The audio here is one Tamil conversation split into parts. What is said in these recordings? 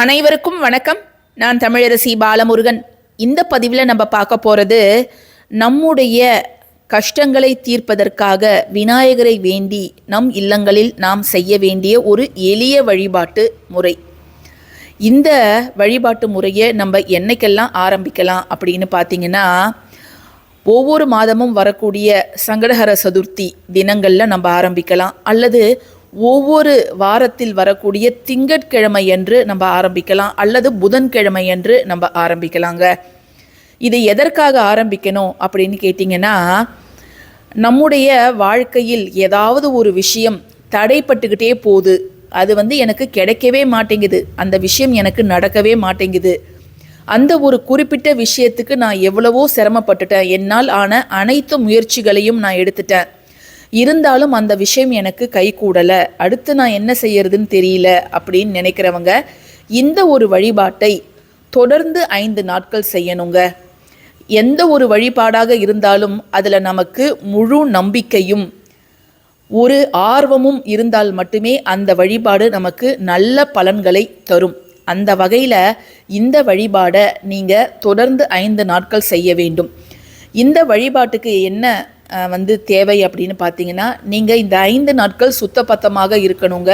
அனைவருக்கும் வணக்கம். நான் தமிழரசி பாலமுருகன். இந்த பதிவில் நம்ம பார்க்க போகிறது நம்முடைய கஷ்டங்களை தீர்ப்பதற்காக விநாயகரை வேண்டி நம் இல்லங்களில் நாம் செய்ய வேண்டிய ஒரு எளிய வழிபாட்டு முறை. இந்த வழிபாட்டு முறையை நம்ம என்னைக்கெல்லாம் ஆரம்பிக்கலாம் அப்படின்னு பார்த்தீங்கன்னா ஒவ்வொரு மாதமும் வரக்கூடிய சங்கடஹர சதுர்த்தி தினங்களில் நம்ம ஆரம்பிக்கலாம். அல்லது ஒவ்வொரு வாரத்தில் வரக்கூடிய திங்கட்கிழமை என்று நம்ம ஆரம்பிக்கலாம் அல்லது புதன்கிழமை என்று நம்ம ஆரம்பிக்கலாங்க. இது எதற்காக ஆரம்பிக்கணும் அப்படின்னு கேட்டிங்கன்னா நம்முடைய வாழ்க்கையில் ஏதாவது ஒரு விஷயம் தடைப்பட்டுக்கிட்டே போகுது. அது வந்து எனக்கு கிடைக்கவே மாட்டேங்குது. அந்த விஷயம் எனக்கு நடக்கவே மாட்டேங்குது. அந்த ஒரு குறிப்பிட்ட விஷயத்துக்கு நான் எவ்வளவோ சிரமப்பட்டுட்டேன். என்னால் ஆன அனைத்து முயற்சிகளையும் நான் எடுத்துட்டேன். இருந்தாலும் அந்த விஷயம் எனக்கு கை கூடலை. அடுத்து நான் என்ன செய்யறதுன்னு தெரியல அப்படின்னு நினைக்கிறவங்க இந்த ஒரு வழிபாட்டை தொடர்ந்து ஐந்து நாட்கள் செய்யணுங்க. எந்த ஒரு வழிபாடாக இருந்தாலும் அதில் நமக்கு முழு நம்பிக்கையும் ஒரு ஆர்வமும் இருந்தால் மட்டுமே அந்த வழிபாடு நமக்கு நல்ல பலன்களை தரும். அந்த வகையில் இந்த வழிபாடை நீங்கள் தொடர்ந்து ஐந்து நாட்கள் செய்ய வேண்டும். இந்த வழிபாட்டுக்கு என்ன வந்து தேவை அப்படின்னு பார்த்தீங்கன்னா நீங்கள் இந்த ஐந்து நாட்கள் சுத்தபத்தமாக இருக்கணுங்க.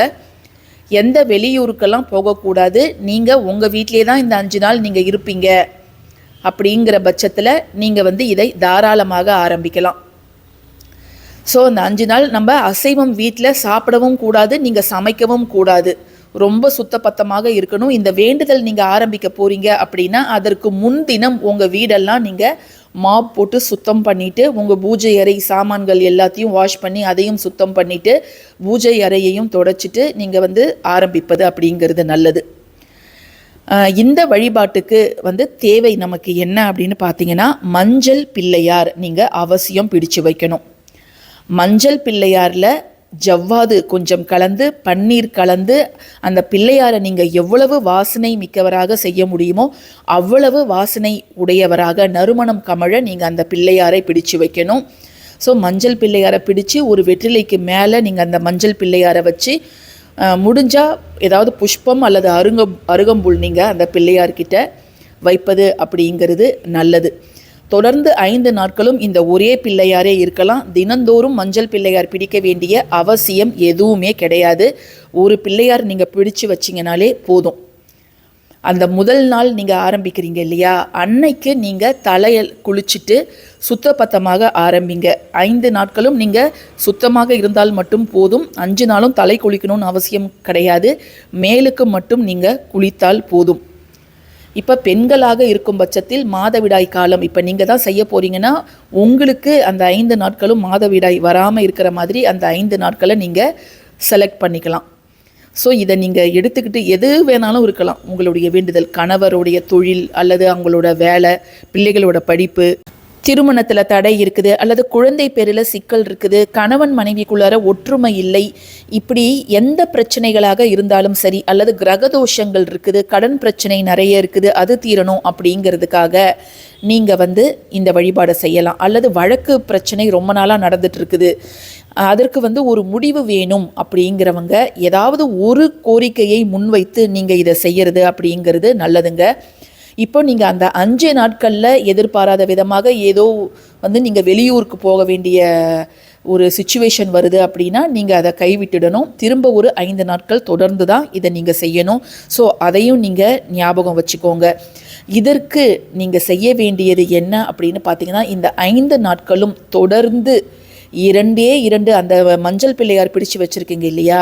எந்த வெளியூருக்கெல்லாம் போகக்கூடாது. நீங்கள் உங்கள் வீட்டிலே தான் இந்த அஞ்சு நாள் நீங்கள் இருப்பீங்க. அப்படிங்கிற பட்சத்தில் நீங்கள் வந்து இதை தாராளமாக ஆரம்பிக்கலாம். ஸோ அந்த அஞ்சு நாள் நம்ம அசைவம் வீட்டில் சாப்பிடவும் கூடாது நீங்கள் சமைக்கவும் கூடாது. ரொம்ப சுத்தபத்தமாக இருக்கணும். இந்த வேண்டுதல் நீங்கள் ஆரம்பிக்க போகிறீங்க அப்படின்னா அதற்கு முன்தினம் உங்கள் வீடெல்லாம் நீங்கள் மாப் போட்டு சுத்தம் பண்ணிவிட்டு உங்கள் பூஜை அறை சாமான்கள் எல்லாத்தையும் வாஷ் பண்ணி அதையும் சுத்தம் பண்ணிவிட்டு பூஜை அறையையும் தொடச்சிட்டு நீங்கள் வந்து ஆரம்பிப்பது அப்படிங்கிறது நல்லது. இந்த வழிபாட்டுக்கு வந்து தேவை நமக்கு என்ன அப்படின்னு பார்த்தீங்கன்னா மஞ்சள் பிள்ளையார் நீங்கள் அவசியம் பிடிச்சு வைக்கணும். மஞ்சள் பிள்ளையாரில் ஜவ்வாது கொஞ்சம் கலந்து பன்னீர் கலந்து அந்த பிள்ளையாரை நீங்கள் எவ்வளவு வாசனை மிக்கவராக செய்ய முடியுமோ அவ்வளவு வாசனை உடையவராக நறுமணம் கமழ நீங்கள் அந்த பிள்ளையாரை பிடிச்சு வைக்கணும். ஸோ மஞ்சள் பிள்ளையாரை பிடிச்சு ஒரு வெற்றிலைக்கு மேலே நீங்கள் அந்த மஞ்சள் பிள்ளையாரை வச்சு முடிஞ்சால் ஏதாவது புஷ்பம் அல்லது அருங்க அருகம்புல் நீங்கள் அந்த பிள்ளையார்கிட்ட வைப்பது அப்படிங்கிறது நல்லது. தொடர்ந்து ஐந்து நாட்களும் இந்த ஒரே பிள்ளையாரே இருக்கலாம். தினந்தோறும் மஞ்சள் பிள்ளையார் பிடிக்க வேண்டிய அவசியம் எதுவுமே கிடையாது. ஒரு பிள்ளையார் நீங்கள் பிடிச்சு வச்சிங்கனாலே போதும். அந்த முதல் நாள் நீங்கள் ஆரம்பிக்கிறீங்க இல்லையா? அன்னைக்கு நீங்கள் தலையில் குளிச்சுட்டு சுத்தபத்தமாக ஆரம்பிங்க. ஐந்து நாட்களும் நீங்கள் சுத்தமாக இருந்தால் மட்டும் போதும். அஞ்சு நாளும் தலை குளிக்கணும்னு அவசியம் கிடையாது. மேலுக்கு மட்டும் நீங்கள் குளித்தால் போதும். இப்போ பெண்களாக இருக்கும் பட்சத்தில் மாதவிடாய் காலம். இப்போ நீங்கள் தான் செய்ய போகிறீங்கன்னா உங்களுக்கு அந்த ஐந்து நாட்களும் மாதவிடாய் வராமல் இருக்கிற மாதிரி அந்த ஐந்து நாட்களை நீங்கள் செலக்ட் பண்ணிக்கலாம். ஸோ இதை நீங்கள் எடுத்துக்கிட்டு எது வேணாலும் இருக்கலாம். உங்களுடைய வேண்டுதல் கணவருடைய தொழில் அல்லது அவங்களோட வேலை பிள்ளைகளோட படிப்பு திருமணத்தில் தடை இருக்குது அல்லது குழந்தை பேரில் சிக்கல் இருக்குது கணவன் மனைவிக்குள்ளார ஒற்றுமை இல்லை இப்படி எந்த பிரச்சனைகளாக இருந்தாலும் சரி அல்லது கிரகதோஷங்கள் இருக்குது கடன் பிரச்சனை நிறைய இருக்குது அது தீரணும் அப்படிங்கிறதுக்காக நீங்கள் வந்து இந்த வழிபாடை செய்யலாம். அல்லது வழக்கு பிரச்சனை ரொம்ப நாளாக நடந்துட்டு இருக்குது அதற்கு வந்து ஒரு முடிவு வேணும் அப்படிங்கிறவங்க ஏதாவது ஒரு கோரிக்கையை முன்வைத்து நீங்கள் இதை செய்யறது அப்படிங்கிறது நல்லதுங்க. இப்போ நீங்கள் அந்த அஞ்சு நாட்களில் எதிர்பாராத விதமாக ஏதோ வந்து நீங்கள் வெளியூருக்கு போக வேண்டிய ஒரு சுச்சுவேஷன் வருது அப்படின்னா நீங்கள் அதை கைவிட்டுடணும். திரும்ப ஒரு ஐந்து நாட்கள் தொடர்ந்து தான் இதை நீங்கள் செய்யணும். ஸோ அதையும் நீங்கள் ஞாபகம் வச்சுக்கோங்க. இதற்கு நீங்கள் செய்ய வேண்டியது என்ன அப்படின்னு பார்த்தீங்கன்னா இந்த ஐந்து நாட்களும் தொடர்ந்து இரண்டே இரண்டு அந்த மஞ்சள் பிள்ளையார் பிடிச்சு வச்சுருக்கீங்க இல்லையா?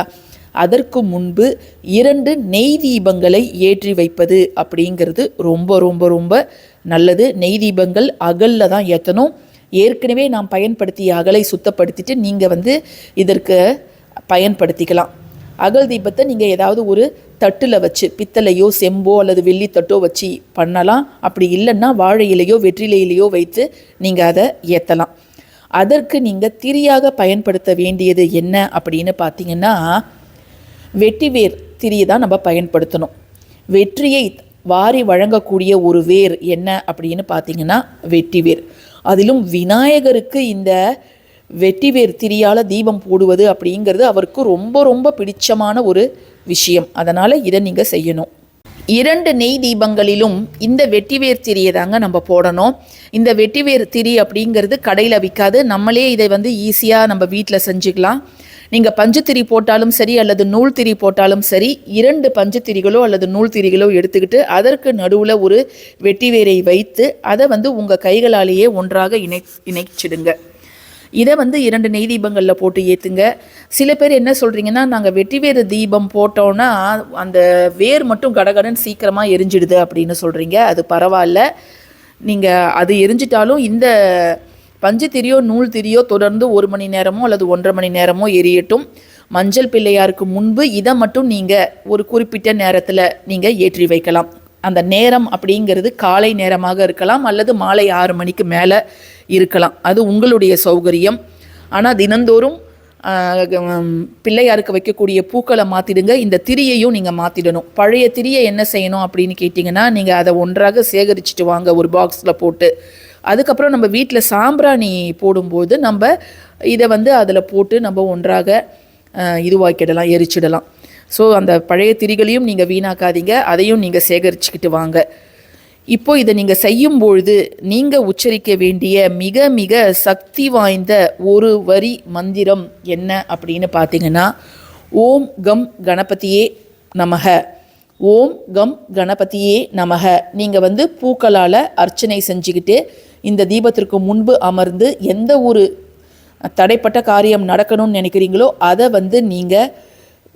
அதற்கு முன்பு இரண்டு நெய் தீபங்களை ஏற்றி வைப்பது அப்படிங்கிறது ரொம்ப ரொம்ப ரொம்ப நல்லது. நெய் தீபங்கள் அகலில் தான் ஏற்றணும் ஏற்கனவே நாம் பயன்படுத்திய அகலை சுத்தப்படுத்திட்டு நீங்கள் வந்து இதற்கு பயன்படுத்திக்கலாம். அகல் தீபத்தை நீங்கள் ஏதாவது ஒரு தட்டில் வச்சு பித்தளையோ செம்போ அல்லது வெள்ளி தட்டோ வச்சு பண்ணலாம். அப்படி இல்லைன்னா வாழை இலையோ வைத்து நீங்கள் அதை ஏற்றலாம் அதற்கு நீங்கள் திரியாக பயன்படுத்த வேண்டியது என்ன அப்படின்னு பார்த்தீங்கன்னா வெட்டிவேர் திரியை தான் நம்ம பயன்படுத்தணும். வெற்றியை வாரி வழங்கக்கூடிய ஒரு வேர் என்ன அப்படின்னு பார்த்தீங்கன்னா வெட்டிவேர். அதிலும் விநாயகருக்கு இந்த வெட்டிவேர் திரியால் தீபம் போடுவது அப்படிங்கிறது அவருக்கு ரொம்ப ரொம்ப பிடிச்சமான ஒரு விஷயம். அதனால் இதை நீங்கள் செய்யணும். இரண்டு நெய் தீபங்களிலும் இந்த வெட்டிவேர் திரியை தாங்க நம்ம போடணும். இந்த வெட்டிவேர் திரி அப்படிங்கிறது கடையில் விற்காது நம்மளே இதை வந்து ஈஸியாக நம்ம வீட்டில் செஞ்சுக்கலாம். நீங்கள் பஞ்சுத்திரி போட்டாலும் சரி அல்லது நூல் திரி போட்டாலும் சரி இரண்டு பஞ்சுத்திரிகளோ அல்லது நூல் திரிகளோ எடுத்துக்கிட்டு அதற்கு நடுவில் ஒரு வெட்டிவேரை வைத்து அதை வந்து உங்கள் கைகளாலேயே ஒன்றாக இணை இணைச்சிடுங்க. இதை வந்து இரண்டு நெய் தீபங்களில் போட்டு ஏற்றுங்க சில பேர் என்ன சொல்கிறீங்கன்னா நாங்கள் வெட்டிவேறு தீபம் போட்டோன்னா அந்த வேர் மட்டும் கடகடன் சீக்கிரமாக எரிஞ்சிடுது அப்படின்னு சொல்கிறீங்க அது பரவாயில்ல. நீங்கள் அது எரிஞ்சிட்டாலும் இந்த பஞ்சு திரியோ நூல் திரியோ தொடர்ந்து ஒரு மணி நேரமோ அல்லது ஒன்றரை மணி நேரமோ எரியட்டும். மஞ்சள் பிள்ளையாருக்கு முன்பு இதை மட்டும் நீங்கள் ஒரு குறிப்பிட்ட நேரத்தில் நீங்கள் ஏற்றி வைக்கலாம். அந்த நேரம் அப்படிங்கிறது காலை நேரமாக இருக்கலாம் அல்லது மாலை ஆறு மணிக்கு மேலே இருக்கலாம். அது உங்களுடைய சௌகரியம். ஆனால் தினந்தோறும் பிள்ளையாருக்கு வைக்கக்கூடிய பூக்களை மாற்றிடுங்க இந்த திரியையும் நீங்கள் மாற்றிடணும் பழைய திரியை என்ன செய்யணும் அப்படின்னு கேட்டிங்கன்னா நீங்கள் அதை ஒன்றாக சேகரிச்சுட்டு வாங்க. ஒரு பாக்ஸில் போட்டு அதுக்கப்புறம் நம்ம வீட்டில் சாம்பிராணி போடும்போது நம்ம இதை வந்து அதில் போட்டு நம்ம ஒன்றாக இதுவாக்கிடலாம் எரிச்சிடலாம். ஸோ அந்த பழைய திரிகளையும் நீங்கள் வீணாக்காதீங்க. அதையும் நீங்கள் சேகரிச்சுக்கிட்டு வாங்க. இப்போ இதை நீங்கள் செய்யும் பொழுது நீங்கள் உச்சரிக்க வேண்டிய மிக மிக சக்தி வாய்ந்த ஒரு வரி மந்திரம் என்ன அப்படின்னு பார்த்தீங்கன்னா ஓம் கம் கணபதியே நமக. ஓம் கம் கணபதியே நமக. நீங்கள் வந்து பூக்களால் அர்ச்சனை செஞ்சுக்கிட்டு இந்த தீபத்திற்கு முன்பு அமர்ந்து எந்த ஒரு தடைப்பட்ட காரியம் நடக்கணும்னு நினைக்கிறீங்களோ அதை வந்து நீங்கள்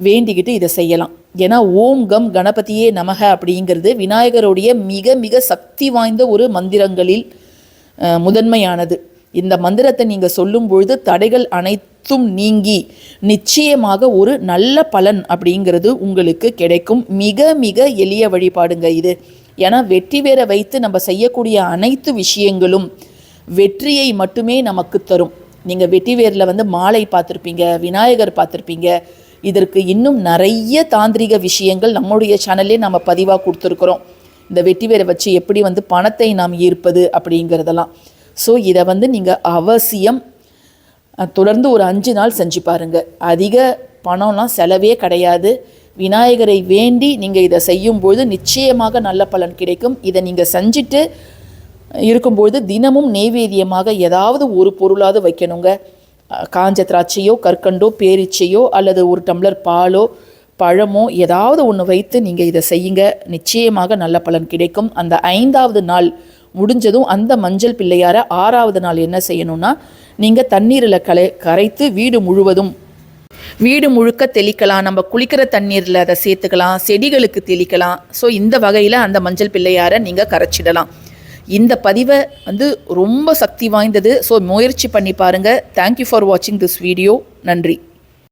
வேண்டிக்கிட்டு இதை செய்யலாம். ஏன்னா ஓம் கம் கணபதியே நமக அப்படிங்கிறது விநாயகருடைய மிக மிக சக்தி வாய்ந்த ஒரு மந்திரங்களில் முதன்மையானது. இந்த மந்திரத்தை நீங்கள் சொல்லும் பொழுது தடைகள் அனைத்தும் நீங்கி நிச்சயமாக ஒரு நல்ல பலன் அப்படிங்கிறது உங்களுக்கு கிடைக்கும். மிக மிக எளிய வழிபாடுங்க இது. ஏன்னா வெற்றி வேற வைத்து நம்ம செய்யக்கூடிய அனைத்து விஷயங்களும் வெற்றியை மட்டுமே நமக்கு தரும். நீங்கள் வெட்டிவேரில் வந்து மாலை பார்த்துருப்பீங்க விநாயகர் பார்த்துருப்பீங்க. இதற்கு இன்னும் நிறைய தாந்திரிக விஷயங்கள் நம்முடைய சேனல்லே நம்ம பதிவாக கொடுத்துருக்குறோம். இந்த வெட்டிவேரை வச்சு எப்படி வந்து பணத்தை நாம் ஈர்ப்பது அப்படிங்கிறதெல்லாம். ஸோ இதை வந்து நீங்கள் அவசியம் தொடர்ந்து ஒரு அஞ்சு நாள் செஞ்சு பாருங்கள் அதிக பணம்லாம் செலவே கிடையாது. விநாயகரை வேண்டி நீங்கள் இதை செய்யும்போது நிச்சயமாக நல்ல பலன் கிடைக்கும். இதை நீங்கள் செஞ்சுட்டு இருக்கும்பொழுது தினமும் நெய்வேதியமாக ஏதாவது ஒரு பொருளாவது வைக்கணுங்க. காஞ்ச திராட்சையோ கற்கண்டோ பேரிச்சையோ அல்லது ஒரு டம்ளர் பாலோ பழமோ ஏதாவது ஒன்று வைத்து நீங்கள் இதை செய்யுங்க. நிச்சயமாக நல்ல பலன் கிடைக்கும். அந்த ஐந்தாவது நாள் முடிஞ்சதும் அந்த மஞ்சள் பிள்ளையார ஆறாவது நாள் என்ன செய்யணும்னா நீங்கள் தண்ணீரில் கலை கரைத்து வீடு முழுவதும் வீடு முழுக்க தெளிக்கலாம் நம்ம குளிக்கிற தண்ணீரில் அதை சேர்த்துக்கலாம் செடிகளுக்கு தெளிக்கலாம். ஸோ இந்த வகையில் அந்த மஞ்சள் பிள்ளையாரை நீங்கள் கரைச்சிடலாம். இந்த பதிவை வந்து ரொம்ப சக்தி வாய்ந்தது. ஸோ முயற்சி பண்ணி பாருங்கள் தேங்க்யூ ஃபார் வாட்சிங் திஸ் வீடியோ நன்றி.